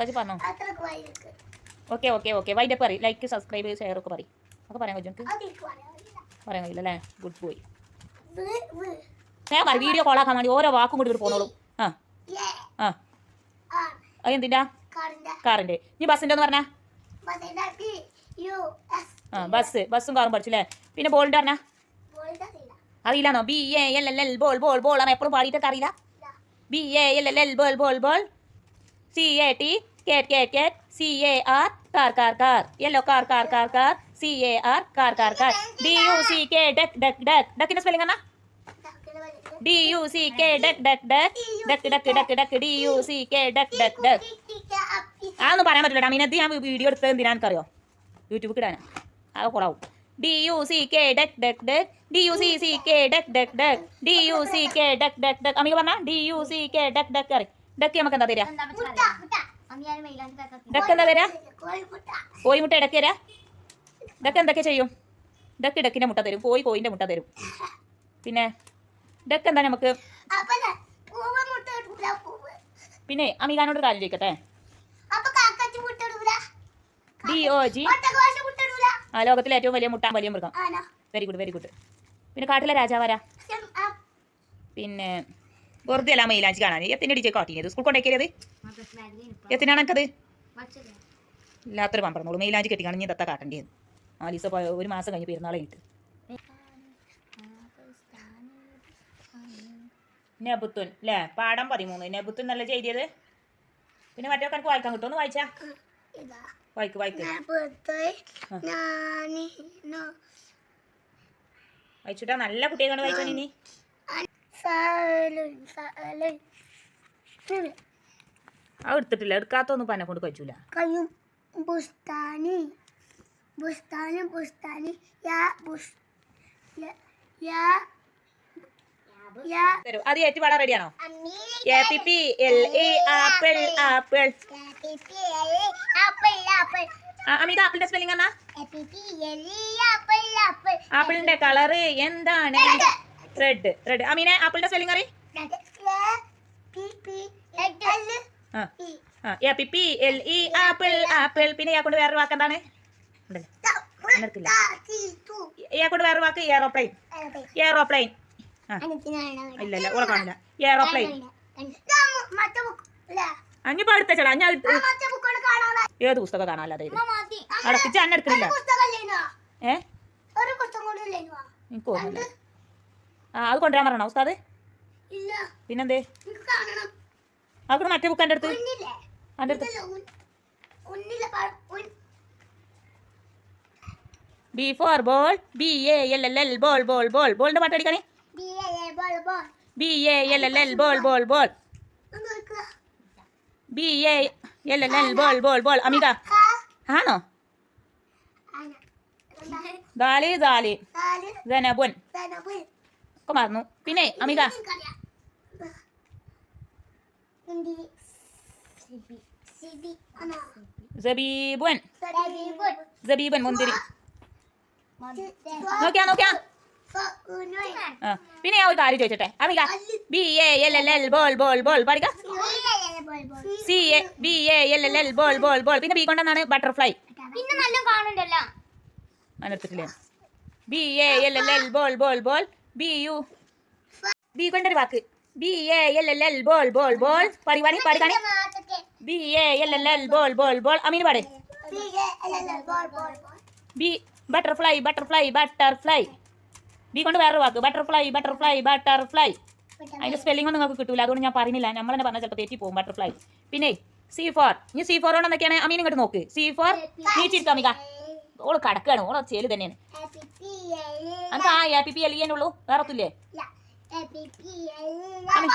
കജി പറഞ്ഞോ? വൈകിട്ട് okay okay okay. വൈന്റെ പറയും. ലൈക്ക് സബ്സ്ക്രൈബ് ഷെയർ ഒക്കെ പറയും. ഒക്കെ പറയാൻ അതിലേക്ക് പറയാൻ കഴിയില്ല. അല്ലേ? ഗുഡ് ബോയ് ഞാൻ പറയും. വീഡിയോ കോളാക്കാൻ വേണ്ടി ഓരോ വാക്കും കൂടി ഇവർ പോന്നോളും. ആ. ആ. അത് എന്തിന്റെ കാറിന്റെ നീ ബസ്സിന്റെ എന്ന് പറഞ്ഞാ? ആ ബസ് ബസ്സും കാറും പഠിച്ചു അല്ലേ പിന്നെ ബോളിന്റെ പറഞ്ഞാ? ബോളിന്റെ അറിയില്ല. അറിയില്ലാന്നോ B A L L L ball ball ball ആണ്? എപ്പോഴും പാടിയിട്ടൊക്കെ അറിയില്ല? B A L L L ball ball ball C A T cat cat cat C A R car car car yellow car car car car C A R car car car D U C K duck duck duck ഡക്കിന്റെ spelling എന്നാ D U C K duck duck duck duck duck duck duck D U C K duck duck duck അതൊന്നും പറയാൻ പറ്റില്ല അമീനത്ത് ഞാൻ video എടുത്തത് എന്തിനാണെന്നറിയോ എനിക്കറിയോ? YouTube ഇടാനാ. അത് കുറവും D U C K duck duck duck D U C C K duck duck duck D U C K duck duck duck അമ്മീ പറഞ്ഞ D U C K duck duck കറി duck നമുക്ക് എന്താ തരാ duck എന്താ തരാ കോഴിമുട്ട. ഇടയ്ക്ക് തരാ ഇതൊക്കെ എന്തൊക്കെ ചെയ്യും? ഇതൊക്കെ ഇടക്കിന്റെ മുട്ട തരും. കോഴി കോഴിന്റെ മുട്ട തരും. പിന്നെ ഇതൊക്കെ എന്താ നമുക്ക്. പിന്നെ അമീകാനോട് കാലം കാര്യം ചോദിക്കട്ടെ. D O G. ആ ലോകത്തിലെ ഏറ്റവും വലിയ മുട്ട വലിയ മൃഗം? വെരി ഗുഡ് വെരി ഗുഡ് പിന്നെ കാട്ടിലെ രാജാവാരാ പിന്നെ വെറുതെ അല്ല മൈലാഞ്ചി കാണാൻ എത്തിന്റെ ഡിജെ കാട്ടിയത് സ്കൂൾ കൊണ്ടേക്കരുത് എത്തിനാണ് എനിക്കത് ഇല്ലാത്തൊരു പമ്പറന്നോളൂ മൈലാഞ്ചി കെട്ടി കാണി ദത്ത കാട്ടേണ്ടത് ലീസ പോയ ഒരു മാസം കഴിഞ്ഞ് പെരുന്നാളെ കഴിഞ്ഞിട്ട്. നെബുത്തുൻ അല്ലേ പാടം പതിമൂന്ന്. നെബുത്തുൻ നല്ല ചെയ്തത് പിന്നെ മറ്റേ കണക്ക് വായിക്കാൻ കിട്ടുമോ ഒന്ന് വായിച്ചാ. വായിക്ക് വായിക്ക്. വായിച്ചിട്ടാ നല്ല കുട്ടിയെ വായിക്കാൻ ഇനി. അത് എടുത്തിട്ടില്ല. എടുക്കാത്തൊന്നും പനെ കൊണ്ട് കഴിച്ചൂല. കയ്യും ബുസ്താനി. ബുസ്താനി ബുസ്താനി. യാ ബുസ് യ- യാ യാ. തരും. അത് ഏറ്റു പാടാൻ റെഡിയാണോ ആപ്പിൾ ആപ്പിൾ. അമിക ആപ്പിളിന്റെ സ്പെല്ലിംഗ് ആപ്പിളിന്റെ കളറ് എന്താണ്? റെഡ് റെഡ് അമീനെ ആപ്പിളിന്റെ സ്പെല്ലിംഗ് അറി A P P L E apple apple. പിന്നെ ഇയാൾക്കൊണ്ട് വേറൊരു വാക്ക് എന്താണ്? ഉണ്ടല്ലോ? നടക്കില്ല. ഇയാൾക്കൊണ്ട് വേറൊരു വാക്ക് എയറോപ്ലെയിൻ എയറോപ്ലെയിൻ ആ. ഇല്ല ഇല്ല ഉറക്കാണില്ല കാണില്ല. എയറോപ്ലെയിൻ മറ്റേ പാടുത്ത ചേട്ടാ അഞ്ഞ ഏത് പുസ്തകം കാണാനല്ലാതെ മതി അടക്കിച്ച് അന്ന എടുക്കുന്നില്ല ഒരു പുസ്തകം ഇല്ലേനോ ഏ? എനിക്ക് ഓർമ്മയില്ല. ആ അത് കൊണ്ടുവരാൻ പറയണോ ഉസ്താദ്? പിന്നെന്തേ? അവിടെ മറ്റേ ബുക്ക് എന്റെ അടുത്ത്? എന്റെ അടുത്ത്. B for ball B A L L L ball ball ball ബോളിന്റെ പാട്ട് അടിക്കണേ B A L L L ball ball ball B A L L L ball ball ball അമിത. ആണോ. ദാലി ദാലി. നാല്, ജനബുൻ ധനബ്. ഒക്കെ മറന്നു പിന്നെ. ജബീബുൻ സബീബുൻ. ജബീബൻ മുന്തിരി. നോക്കിയാ നോക്കിയാ. പിന്നെ ഞാൻ ഒരു കാര്യം ചോദിച്ചോട്ടെ. Amika B A L L L ball ball ball. പഠിക്ക. C A B A L L L ball ball ball. പിന്നെ ബി കൊണ്ടെന്നാണ്? ബട്ടർഫ്ലൈ. പിന്നെ നല്ല കാണുന്നുണ്ടല്ലോ. മനസ്സിലെ B A L L L ball ball ball. B B കൊണ്ടൊരു വാക്ക്. B L L L ball ball ball പഠിവാണി പാടുകാണി B L L ball ball ball അമീന് പാട്. B butterfly butterfly butterfly B കൊണ്ട് വേറൊരു വാക്ക്. ബട്ടർഫ്ലൈ ബട്ടർഫ്ലൈ ബട്ടർഫ്ലൈ അതിന്റെ spelling ഒന്നും നിങ്ങൾക്ക് കിട്ടൂല. അതുകൊണ്ട് ഞാൻ പറയുന്നില്ല. നമ്മൾ തന്നെ പറഞ്ഞാൽ ചിലപ്പോൾ തെറ്റി പോകും. ബട്ടർഫ്ലൈ പിന്നെ സി ഫോർ ഇനി സി ഫോർ എന്തൊക്കെയാണ്? അമീൻ ഇങ്ങോട്ട് നോക്ക്. സി ഫോർ നീച്ചിരിക്കാം അമിക ഓൾ കടക്കാണ്. ഓളെ ചേൽ തന്നെയാണ്. അനക്ക് ആ എ പി പി എൽ ഉള്ളൂ വേറെ.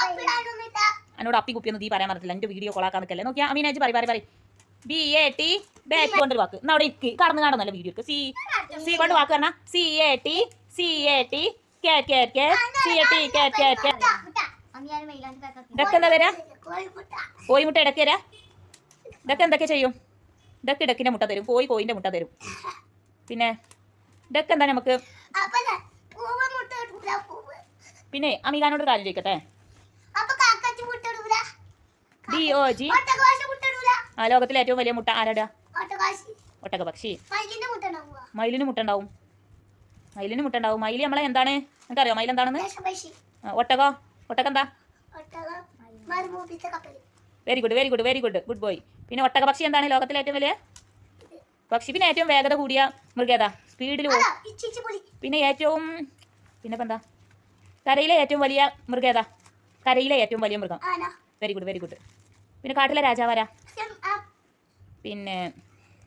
അപ്പിടാനൊന്നുമില്ല. എന്നോട് അപ്പി കുപ്പി ഒന്നും തീ പറയാൻ പറഞ്ഞില്ല എന്റെ വീഡിയോ കോളാക്കാൻ നിൽക്കല്ലേ നോക്കിയാ അമീനാജ് പറയും പറയും പറയും. ബി എ ടി ബാക്ക് കൊണ്ടൊരു വാക്ക്. എന്നാ അവിടെ ഇരിക്ക്. കടന്നു കാണുന്നല്ല വീഡിയോ സി സി കൊണ്ട് വാക്ക് പറഞ്ഞാ C A T C A T cat cat cat C A T. അമ്മിയാര് മൈലാഞ്ചി പാക്കാക്കി. ഇതൊക്കെ എന്താ തരാ കോഴിമുട്ട. കോഴിമുട്ട ഇടയ്ക്ക് തരാ ഇതൊക്കെ എന്തൊക്കെ ചെയ്യും? ഇതൊക്കെ ഡക്കിന്റെ മുട്ട തരും കോഴി കോയിന്റെ മുട്ട തരും. പിന്നെ ഇതൊക്കെ എന്താ നമുക്ക്. പിന്നെ അമീകാനോട് കാര്യം ചോദിക്കട്ടെ. D G. ആ ലോകത്തിലെ ഏറ്റവും വലിയ മുട്ട ആരാടാ? ഒട്ടക പക്ഷി മയിലിന് മുട്ട ഉണ്ടാവും. മയിലിന് മുട്ട ഉണ്ടാവും. മയിൽ നമ്മളെ എന്താണ്? നിനക്കറിയോ മയിൽ എന്താണെന്ന്? ഒട്ടകോ. ഒട്ടക എന്താ? Very good very good very good good boy പിന്നെ ഒട്ടക പക്ഷി എന്താണ് ലോകത്തിലെ ഏറ്റവും വലിയ? പക്ഷി. പിന്നെ ഏറ്റവും വേഗത കൂടിയ മൃഗേതാ സ്പീഡിൽ പോകും പിന്നെ ഏറ്റവും പിന്നെ എന്താ? കരയിലെ ഏറ്റവും വലിയ മൃഗേതാ കരയിലെ ഏറ്റവും വലിയ മൃഗം. വെരി ഗുഡ് വെരി ഗുഡ് പിന്നെ കാട്ടിലെ രാജാവാരാ പിന്നെ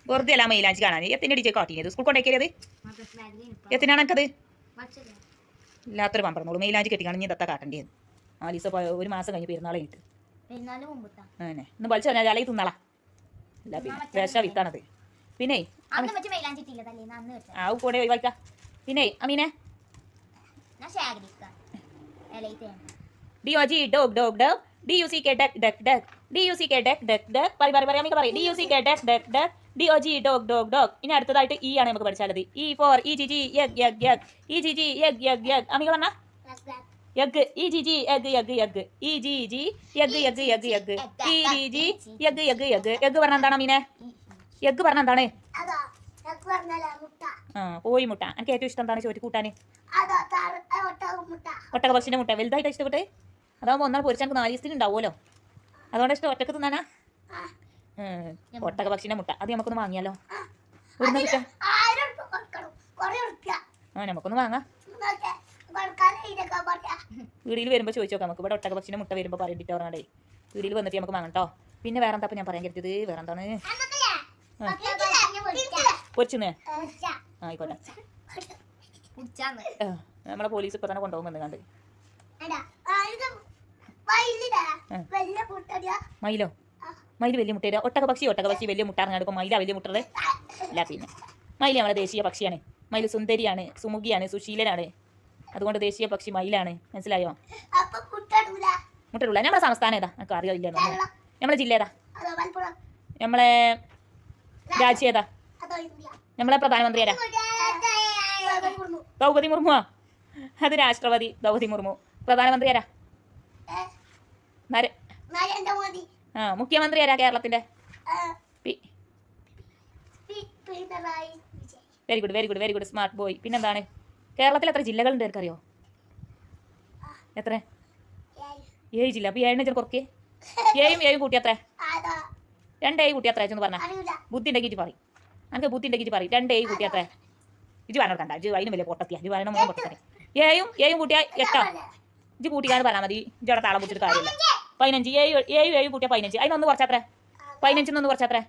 വെറുതെ അല്ല മൈലാഞ്ചി കാണാൻ. എത്തിന്റെ അടിച്ച് കാട്ടിയത് സ്കൂൾ കൊണ്ടേക്കരുത്. എത്തിനാണ് എനിക്കത് ഇല്ലാത്തൊരു പമ്പറന്നോളൂ മൈലാഞ്ചി കെട്ടിക്കാണ്. ഇനി ദത്ത കാട്ടേണ്ടത് ആലീസ പോയ ഒരു മാസം കഴിഞ്ഞ് പെരുന്നാളെ ഇട്ട് അങ്ങനെ ഇന്ന് വലിച്ചു പറഞ്ഞാൽ അല്ലെങ്കിൽ തിന്നളാ. അല്ല പിന്നെ വിഷ വിത്താണത്. പിന്നെ ആ കൂടെ ഒഴിവാക്കാം. പിന്നെ അമീനെ. ഞാൻ ശേഖരിക്ക. ഇലയിൽ D O G dog dog dog D U C K duck duck duck. D U C K duck duck duck. പറ പറ പറയാം പറയും. D U C K duck duck duck. D O G dog dog dog ഇനി അടുത്തതായിട്ട് E ആണ് നമുക്ക് പഠിച്ചാലത്. E for E G G egg egg egg E G G egg egg egg Amika പറഞ്ഞ? Egg E G G egg egg egg E G G egg egg egg egg E G G egg egg egg egg പറഞ്ഞ എന്താണ് മീനെ? യഗ് പറഞ്ഞ എന്താണ്? ആ കോഴി മുട്ട. എനിക്ക് ഏറ്റവും ഇഷ്ടം എന്താണ് ചോറ്റ് കൂട്ടാൻ ഒട്ടക പക്ഷിന്റെ മുട്ട. വലുതായിട്ട് ഇഷ്ടപ്പെട്ട്? അതാകുമ്പോൾ ഒന്നാൾ പൊരിച്ചാൽ നമുക്ക് നാല് ദിവസത്തിന് ഉണ്ടാവുമല്ലോ. അതുകൊണ്ട് ഇഷ്ടം ഒറ്റയ്ക്ക് തിന്നാനാ. ഒട്ടക പക്ഷിന്റെ മുട്ട. അത് നമുക്കൊന്ന് വാങ്ങിയാലോ. ഇവിടുന്ന് കിട്ടാം? ആ നമുക്കൊന്ന് വാങ്ങാം. വീടിൽ വരുമ്പോൾ ചോദിച്ചു നോക്കാം. നമുക്ക് ഇവിടെ ഒട്ടക പക്ഷിന്റെ മുട്ട വരുമ്പോൾ പറയണ്ടിട്ട് പറഞ്ഞേ വീട്ടിൽ വന്നിട്ട് നമുക്ക് വാങ്ങാം കേട്ടോ പിന്നെ വേറെ എന്താ ഞാൻ പറയാൻ കരുതിയത്? വേറെ എന്താണ്? പൊരിച്ചുന്ന്? ആയിക്കോട്ടെ. നമ്മളെ പോലീസ് ഇപ്പൊ തന്നെ കൊണ്ടുപോകും വന്ന് കണ്ട്. മയിലോ? മയിൽ വലിയ മുട്ട ഒട്ടക പക്ഷി ഒട്ടക പക്ഷി വലിയ മുട്ട ഇറങ്ങാടുമ്പോൾ മയില വലിയ മുട്ടത് അല്ല പിന്നെ. മയിൽ നമ്മുടെ ദേശീയ പക്ഷിയാണ്. മയിൽ സുന്ദരിയാണ് സുമുഖിയാണ് സുശീലനാണ്. അതുകൊണ്ട് ദേശീയ പക്ഷി മയിലാണ്. മനസ്സിലായോ? മുട്ടരുള്ള മുട്ടടൂല. നമ്മുടെ സംസ്ഥാനം ഏതാ? നമുക്ക് അറിയില്ല കേരളം. നമ്മളെ ജില്ല ഏതാ? നമ്മളെ രാജ്യം ഏതാ? നമ്മളെ പ്രധാനമന്ത്രി ആരാ മുർമു. ദ്രൗപതി മുർമുവാ അത് രാഷ്ട്രപതി ദ്രൗപതി മുർമു. പ്രധാനമന്ത്രി ആരാ ആ മുഖ്യമന്ത്രി ആരാ കേരളത്തിന്റെ? Very good very good very good smart boy പിന്നെന്താണ്? കേരളത്തിൽ എത്ര ജില്ലകളുണ്ട് എനിക്കറിയോ എത്ര ഏഴ് ജില്ല. അപ്പോൾ ഏഴിനെ ചെറു കുറക്കേ ഏഴും ഏഴും കൂട്ടി അത്ര രണ്ടേ ഏഴ് കൂട്ടി അത്ര എന്ന് പറഞ്ഞാൽ ബുദ്ധി ഉണ്ടെങ്കിൽ പറയും. എനിക്ക് ബുദ്ധി ഉണ്ടെങ്കിൽ പറയും. രണ്ട് ഏഴ് കൂട്ടി അത്ര ഇജ്ജ് പറഞ്ഞു കണ്ട ഇജ്ജ് അതിന് വലിയ പൊട്ടത്തിയാ. ഇജ്ജ് പറയണം പൊട്ടത്തി ഏഴും ഏഴും കൂട്ടിയാൽ എട്ടോ. ഇജ്ജ് കൂട്ടിക്കാണ് പറഞ്ഞാൽ മതി. ഇജ്ജ് താളം പിടിച്ചിട്ട് കാര്യമില്ല. പതിനഞ്ച്. ഏഴ് ഏഴ് ഏഴ് കൂട്ടിയാൽ പതിനഞ്ച്. അതിനൊന്ന് കുറച്ചത്രേ പതിനഞ്ചിനൊന്ന് കുറച്ചത്രേ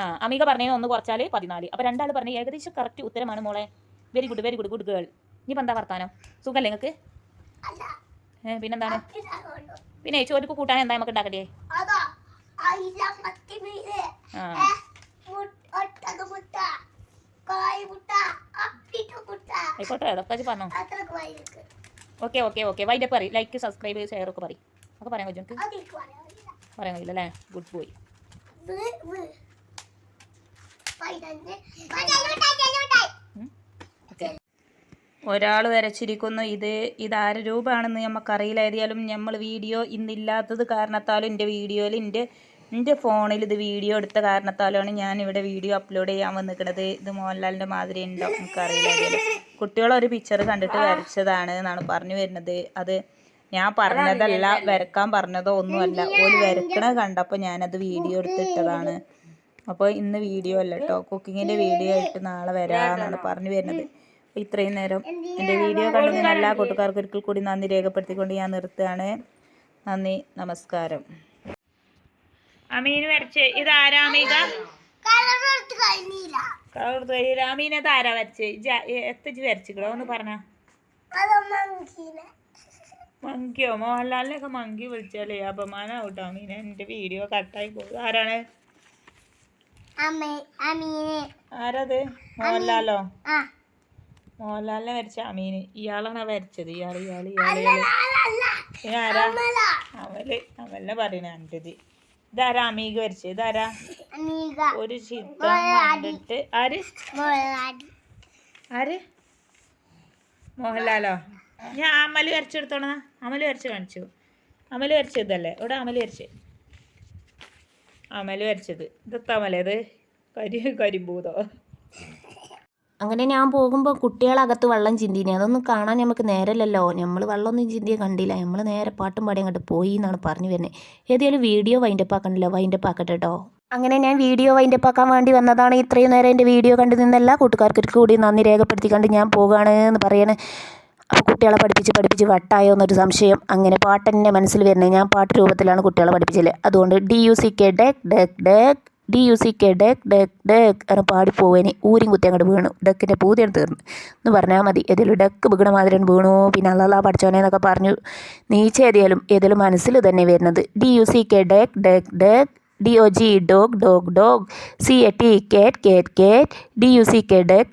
ആ അമിക പറഞ്ഞതിന് ഒന്ന് കുറച്ചാൽ പതിനാല്. അപ്പോൾ രണ്ടാൾ പറഞ്ഞ ഏകദേശം കറക്റ്റ് ഉത്തരമാണ് മോളെ. Very good very good good girl ഇനിയിപ്പോൾ എന്താ വർത്താനം? സുഖമല്ലേ നിങ്ങൾക്ക് പിന്നെന്താണ്? പിന്നെ ചോദിപ്പ് കൂട്ടാൻ എന്താ നമുക്ക് ഉണ്ടാക്കണ്ടേ? ആയിക്കോട്ടെ അതൊക്കെ പറഞ്ഞോ. വൈകിട്ട് okay okay okay. Wind up പറയും. ലൈക്ക് സബ്സ്ക്രൈബ് ഷെയർ ഒക്കെ പറയും. ഒക്കെ പറയാൻ പറയാനില്ല പറയാൻ കഴിയില്ല അല്ലേ? ഗുഡ് ബോയ് വ് വ് പതിനഞ്ച് പതിനഞ്ച് ഓക്കെ ഒരാൾ വരച്ചിരിക്കുന്നു. ഇത് ഇതാര രൂപമാണെന്ന് നമുക്കറിയില്ല ഏതായാലും നമ്മൾ വീഡിയോ ഇന്നില്ലാത്തത് കാരണത്താലും എന്റെ വീഡിയോയിൽ എന്റെ എന്റെ ഫോണിൽ ഇത് വീഡിയോ എടുത്ത കാരണത്താലാണ് ഞാൻ ഇവിടെ വീഡിയോ അപ്ലോഡ് ചെയ്യാൻ വന്നിരിക്കുന്നത് ഇത് മോഹൻലാലിന്റെ മാതിരി ഉണ്ടോ നമുക്കറിയില്ല കുട്ടികളൊരു പിക്ചർ കണ്ടിട്ട് വരച്ചതാണ് എന്നാണ് പറഞ്ഞു വരുന്നത്. അത് ഞാൻ പറഞ്ഞതല്ല വരക്കാൻ പറഞ്ഞതോ ഒന്നുമല്ല. ഒരു വരക്കണ കണ്ടപ്പോൾ ഞാനത് വീഡിയോ എടുത്തിട്ടതാണ്. അപ്പോൾ ഇന്ന് വീഡിയോ അല്ല കേട്ടോ കുക്കിങ്ങിന്റെ വീഡിയോ ആയിട്ട് നാളെ വരാമെന്നാണ് പറഞ്ഞു വരുന്നത്. ഇത്രയും നേരം എന്റെ വീഡിയോ കണ്ടതിന് എല്ലാ കൂട്ടുകാർക്കും ഒരിക്കൽ കൂടി നന്ദി രേഖപ്പെടുത്തിക്കൊണ്ട് ഞാൻ നിർത്തുകയാണ്. നന്ദി നമസ്കാരം. അമീൻ വരച്ച്. ഇത് ആരാമിക കളർ എടുത്ത് കഴിഞ്ഞില്ല. അമീൻ അത് ആരാ വരച്ച്? എത്തച്ച് വരച്ചിക്കണോ? ഒന്ന് പറഞ്ഞ. മങ്കിയോ? മോഹൻലാലിനൊക്കെ മങ്കി വിളിച്ചാലേ അപമാനം ആവട്ടോ അമീനെ. എന്റെ വീഡിയോ കട്ടായി പോകും ആരാണ്? ആരത്? മോഹൻലാലോ? ആ. മോഹൻലാലിനെ വരച്ച മീന് ഇയാളാണ് വരച്ചത്. ഇയാൾ ഇയാൾ ഇയാൾ ആരാ? അമല. അവൽ അവല്ല പറയണ കണ്ടത് ഇതാരാ അമീക വരച്ചത്? ഇതാരാ? ഒരു ചിത്രം കണ്ടിട്ട്. ആര്? ആര്? മോഹൻലാലോ? ഞാൻ അമൽ വരച്ചെടുത്തോണ അമൽ വരച്ച് കാണിച്ചു. അമൽ വരച്ചതല്ലേ ഇവിടെ അമൽ വരച്ച്? അമൽ വരച്ചത്. ഇതെത്താ അമല ഇത്? കരി കരിമ്പൂതോ? അങ്ങനെ ഞാൻ പോകുമ്പോൾ കുട്ടികളകത്ത് വെള്ളം ചിന്തിനി. അതൊന്നും കാണാൻ നമുക്ക് നേരമല്ലല്ലോ നമ്മൾ വെള്ളമൊന്നും ചിന്തിയെ കണ്ടില്ല. നമ്മൾ നേരെ പാട്ടും പാടി അങ്ങോട്ട് പോയി എന്നാണ് പറഞ്ഞു വരുന്നത് ഏതായാലും വീഡിയോ വൈൻഡപ്പ് ആക്കണല്ലോ വൈൻഡപ്പ് ആക്കട്ടെ കേട്ടോ അങ്ങനെ ഞാൻ വീഡിയോ വൈൻഡപ്പ് ആക്കാൻ വേണ്ടി വന്നതാണ്. ഇത്രയും നേരം എന്റെ വീഡിയോ കണ്ടു നിന്നെല്ലാ കൂട്ടുകാർക്ക് കൂടി നന്ദി രേഖപ്പെടുത്തിക്കൊണ്ട് ഞാൻ പോകുകയാണ് എന്ന് പറയണേ. അപ്പോൾ കുട്ടികളെ പഠിപ്പിച്ച് പഠിപ്പിച്ച് വട്ടായോ എന്നൊരു സംശയം. അങ്ങനെ പാട്ട് എന്റെ മനസ്സിൽ വരുന്നത് ഞാൻ പാട്ട് രൂപത്തിലാണ് കുട്ടികളെ പഠിപ്പിച്ചത് അതുകൊണ്ട് D U C K duck duck duck D U C K duck duck duck എന്ന് പാടി പോവേനെ. ഊരിയും കുത്തി അങ്ങോട്ട് വീണു. ഡെക്കിന്റെ പൂതിയാണ് തീർന്നു. എന്ന് പറഞ്ഞാൽ മതി. ഏതെങ്കിലും ഡെക്ക് വീണ മാതിരി വീണു. പിന്നെ അല്ലല്ല പഠിച്ചോനെ എന്നൊക്കെ പറഞ്ഞു നീച്ച ഏതെങ്കിലും ഏതെങ്കിലും മനസ്സിൽ തന്നെ വരുന്നത്. D U C K duck duck duck. D O G dog dog dog. C A T cat cat cat D U C K duck.